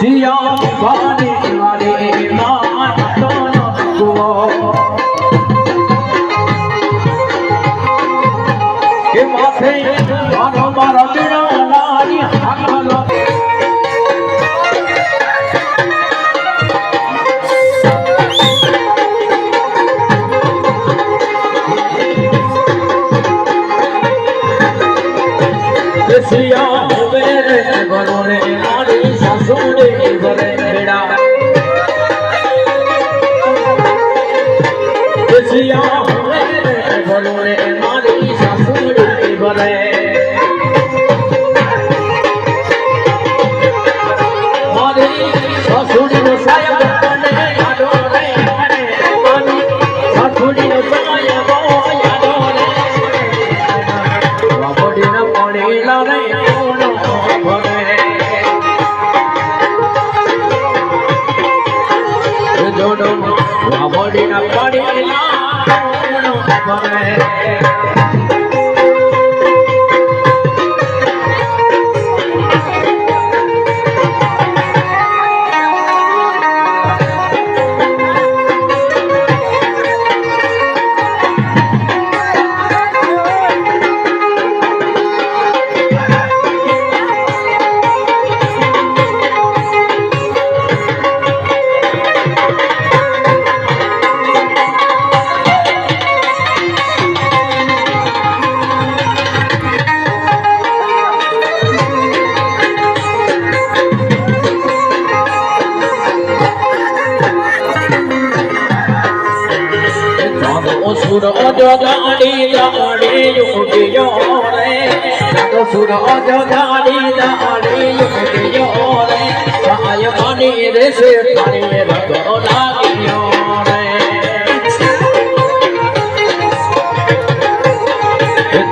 સિયા સિયા હોવે રે, ઘરો રે મારી સાસુ રે ઘરે બેડા સિયા હોવે રે, ઘરો રે મારી સાસુ રે ઘરે વાપડીને ના કોનો ભરે સુર અજગાડી દાડી યુગિયો રે સુર અજગાડી દાડી યુગિયો રે સાય માની રે સે તારી રગો લાગ્યો રે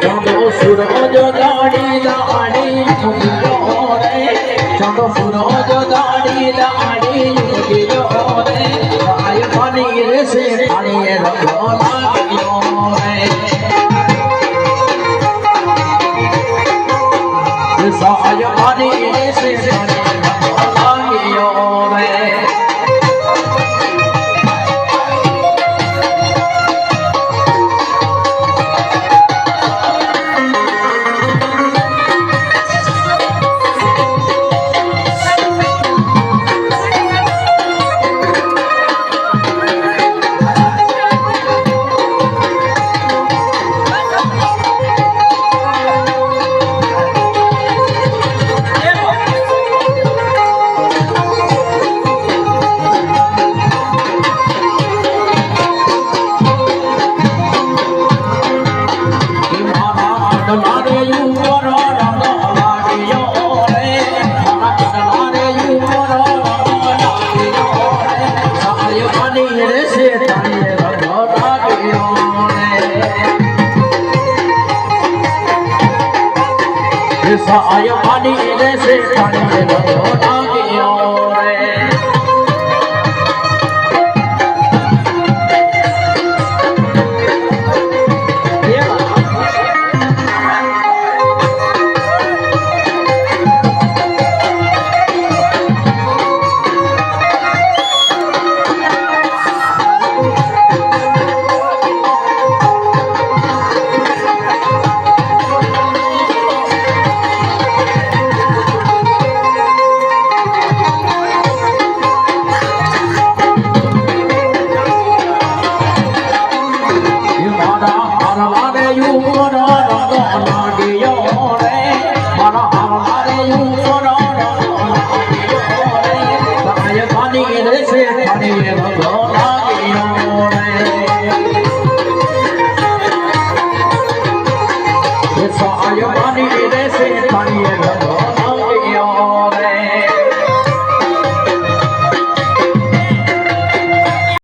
ચાંદો સુર અજગાડી દાડી યુગિયો રે ચાંદો સુર અજગાડી દાડી યુગિયો રે સાય માની રે સે તારી રગો લાગ્યો રે સાય સાય માની રે સે તારે રગોડા Yeah.